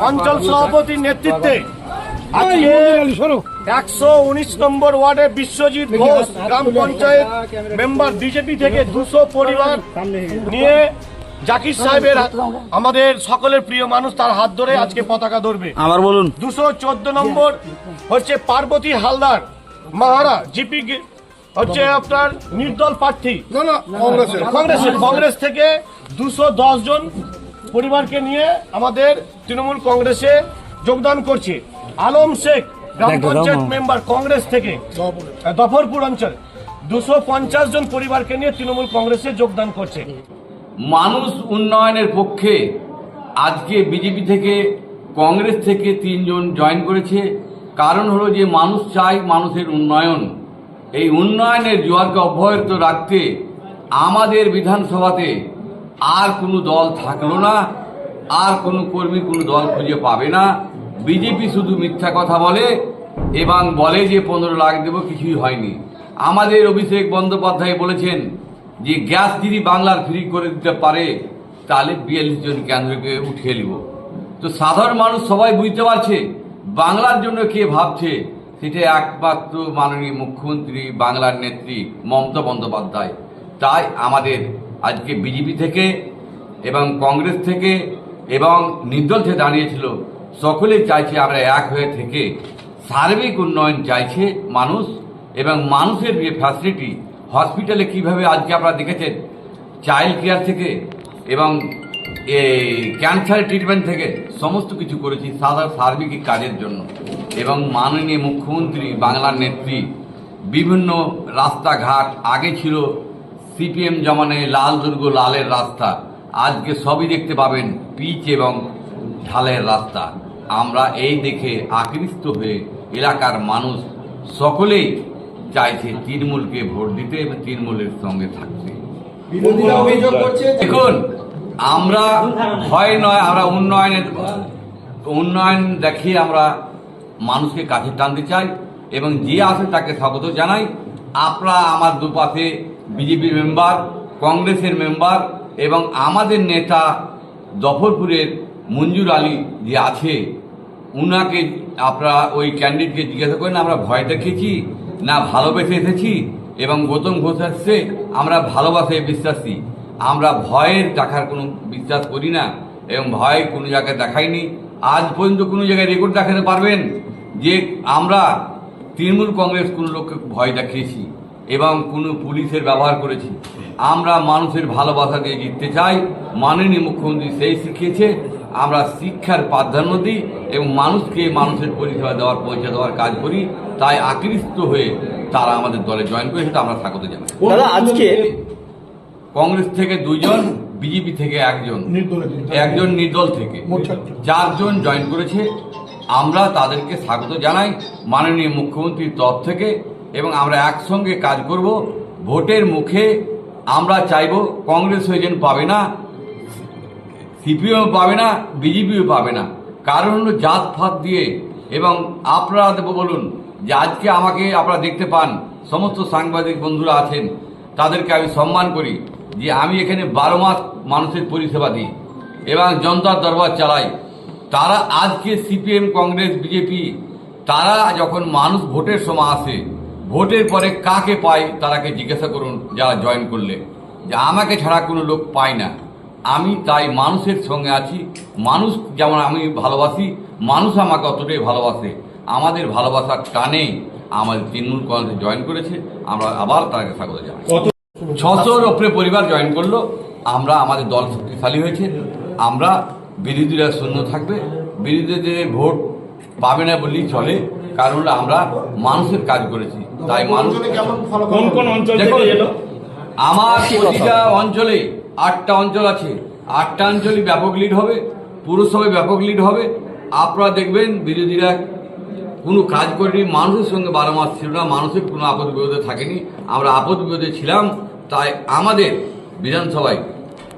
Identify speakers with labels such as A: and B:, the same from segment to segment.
A: অঞ্চল সভাপতির নেতৃত্বে একশো উনিশ নম্বর ওয়ার্ডে বিশ্বজিৎ ঘোষ গ্রাম পঞ্চায়েত মেম্বার বিজেপি থেকে দুশো পরিবার নিয়ে জাকির সাহেবের আমাদের সকলের প্রিয় মানুষ তার হাত ধরে আজকে পতাকা ধরবে।
B: আবার বলুন।
A: দুশো চোদ্দ নম্বর হচ্ছে পার্বতী হালদার মাহারা জিপি হচ্ছে আপনার নির্দল প্রার্থী। কংগ্রেসের। কংগ্রেস থেকে দুশো দশ জন পরিবারকে নিয়ে আমাদের তৃণমূল কংগ্রেসে যোগদান করছে। আলম শেখ গ্রাম পঞ্চায়েত মেম্বার কংগ্রেস থেকে। দফরপুর অঞ্চল। দুশো পঞ্চাশ জন পরিবারকে নিয়ে তৃণমূল কংগ্রেসে যোগদান করছে।
C: মানুষ উন্নয়নের পক্ষে আজকে বিজেপি থেকে কংগ্রেস থেকে তিনজন জয়েন করেছে। কারণ হলো যে মানুষ চাই মানুষের উন্নয়ন। এই উন্নয়নের জোয়ারকে অব্যাহত রাখতে আমাদের বিধানসভাতে আর কোনো দল থাকল না, আর কোনো কর্মী কোনো দল খুঁজে পাবে না। বিজেপি শুধু মিথ্যা কথা বলে এবং বলে যে পনেরো লাখ দেবো, কিছুই হয়নি। আমাদের অভিষেক বন্দ্যোপাধ্যায় বলেছেন যে গ্যাস যদি বাংলার ফ্রি করে দিতে পারে, তাহলে বিয়াল্লিশ জন কেন্দ্রকে উঠিয়ে নিব। তো সাধারণ মানুষ সবাই বুঝতে পারছে, বাংলার জন্য কে ভাবছে সেটা একমাত্র মাননীয় মুখ্যমন্ত্রী বাংলার নেত্রী মমতা বন্দ্যোপাধ্যায়। তাই আমাদের আজকে বিজেপি থেকে এবং কংগ্রেস থেকে এবং নির্দল থেকে দাঁড়িয়েছিল, সকলেই চাইছে আমরা এক হয়ে থেকে সার্বিক উন্নয়ন চাইছে মানুষ এবং মানুষের যে ফ্যাসিলিটি হসপিটালে কীভাবে আজকে আপনারা দেখেছেন চাইল্ড কেয়ার থেকে এবং ক্যান্সার ট্রিটমেন্ট থেকে সমস্ত কিছু করেছি সাদা সার্বিক কাজের জন্য। এবং মাননীয় মুখ্যমন্ত্রী বাংলার নেত্রী বিভিন্ন রাস্তাঘাট আগে ছিল সিপিএম জমানে লাল দুর্গ লালের রাস্তা। আজকে সবই দেখতে পাবেন পিচ এবং ঢালের রাস্তা। আমরা এই দেখে আকৃষ্ট হয়ে এলাকার মানুষ সকলেই চাইছে তৃণমূলকে ভোট দিতে এবং তৃণমূলের সঙ্গে থাকতে। দেখুন আমরা ভয় নয় আমরা উন্নয়নের উন্নয়ন দেখিয়ে আমরা মানুষকে কাছে টানতে চাই এবং যে আসে তাকে স্বাগত জানাই। আপনারা আমার দুপাশে বিজেপির মেম্বার, কংগ্রেসের মেম্বার এবং আমাদের নেতা দফরপুরের মঞ্জুর আলী যে আছে, উনাকে আপনারা ওই ক্যান্ডিডেটকে জিজ্ঞাসা করেন, আমরা ভয় দেখিয়েছি, না ভালোবেসে এসেছি এবং গৌতম ঘোষ আসছে, আমরা ভালোবাসে বিশ্বাসী। আমরা ভয়ের দেখার কোনো বিশ্বাস করি না এবং ভয় কোনো জায়গায় দেখাইনি। আজ পর্যন্ত কোনো জায়গায় রেকর্ড দেখাতে পারবেন। যে আমরা তৃণমূল কংগ্রেস কোনো লোককে ভয় দেখিয়েছি এবং কোনো পুলিশের ব্যবহার করেছি। আমরা মানুষের ভালোবাসা দিয়ে জিততে চাই। মাননীয় মুখ্যমন্ত্রী সেই শিখিয়েছে। আমরা শিক্ষার প্রাধান্য দিই এবং মানুষকে মানুষের পরিষেবা দেওয়ার পৌঁছে দেওয়ার কাজ করি। তাই আকৃষ্ট হয়ে তারা আমাদের দলে জয়েন করে সেটা আমরা স্বাগত জানাই।
B: আজকে
C: কংগ্রেস থেকে দুইজন বিজেপি থেকে একজন। একজন নির্দল থেকে। চারজন জয়েন করেছে। আমরা তাদেরকে স্বাগত জানাই মাননীয় মুখ্যমন্ত্রীর তরফ থেকে এবং আমরা একসঙ্গে কাজ করব। ভোটের মুখে আমরা চাইব কংগ্রেস যেন পাবে না সিপিএম পাবে না, বিজেপিও পাবে না। কারণ হলো জাত ফাত দিয়ে এবং আপনারা দেবো বলুন যে আজকে আমাকে আপনারা দেখতে পান, সমস্ত সাংবাদিক বন্ধুরা আছেন, তাদেরকে আমি সম্মান করি যে আমি এখানে বারো মাস মানুষের পরিষেবা দিই এবং জনতার দরবার চালাই। তারা আজকে সিপিএম কংগ্রেস বিজেপি তারা যখন মানুষ ভোটের সময় আসে ভোটের পরে কাকে পায় তারাকে জিজ্ঞাসা করুন যারা জয়েন করলে। যে আমাকে ছাড়া কোনো লোক পায় না। আমি তাই মানুষের সঙ্গে আছি। মানুষ যেমন আমি ভালোবাসি মানুষ আমাকে অতটাই ভালোবাসে। আমাদের ভালোবাসার টানেই আমাদের তৃণমূল কংগ্রেসে জয়েন করেছে। আমরা আবার তাকে স্বাগত জানাই। ছশোর ওপরে পরিবার জয়েন করল। আমরা আমাদের দল শক্তিশালী হয়েছে। আমরা বিরোধীরা শূন্য থাকবে। বিরোধীদের ভোট পাবে না বললেই চলে কারণ আমরা মানুষের কাজ করেছি। তাই মানুষ
D: কোন কোন অঞ্চল
C: আমার প্রতিটা অঞ্চলে আটটা অঞ্চল আছে। আটটা অঞ্চলে ব্যাপক লিড হবে পুরসভায় ব্যাপক লিড হবে। আপনারা দেখবেন বিরোধীরা কোনো কাজ করেনি মানুষের সঙ্গে বারো মাস ছিল না মানুষের কোনো আপদ বিরোধে থাকেনি। আমরা আপদ বিরোধে ছিলাম তাই আমাদের বিধানসভায়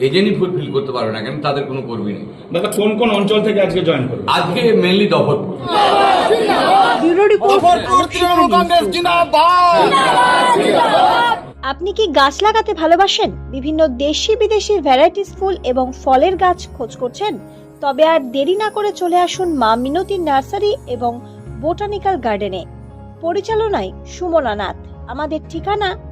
C: এজেন্টই ফুলফিল করতে পারবে না কেন তাদের কোনো কর্মী নেই।
D: দাদা কোন কোন অঞ্চল থেকে আজকে জয়েন করবে?
C: আজকে মেনলি দফরপুর
B: আপনি কি গাছ লাগাতে ভালোবাসেন? বিভিন্ন দেশি বিদেশি ভ্যারাইটিস ফুল এবং ফলের গাছ খোঁজ করছেন? তবে আর দেরি না করে চলে আসুন মা মিনতি নার্সারি এবং বোটানিক্যাল গার্ডেনে। পরিচালনায় সুমনা নাথ। আমাদের ঠিকানা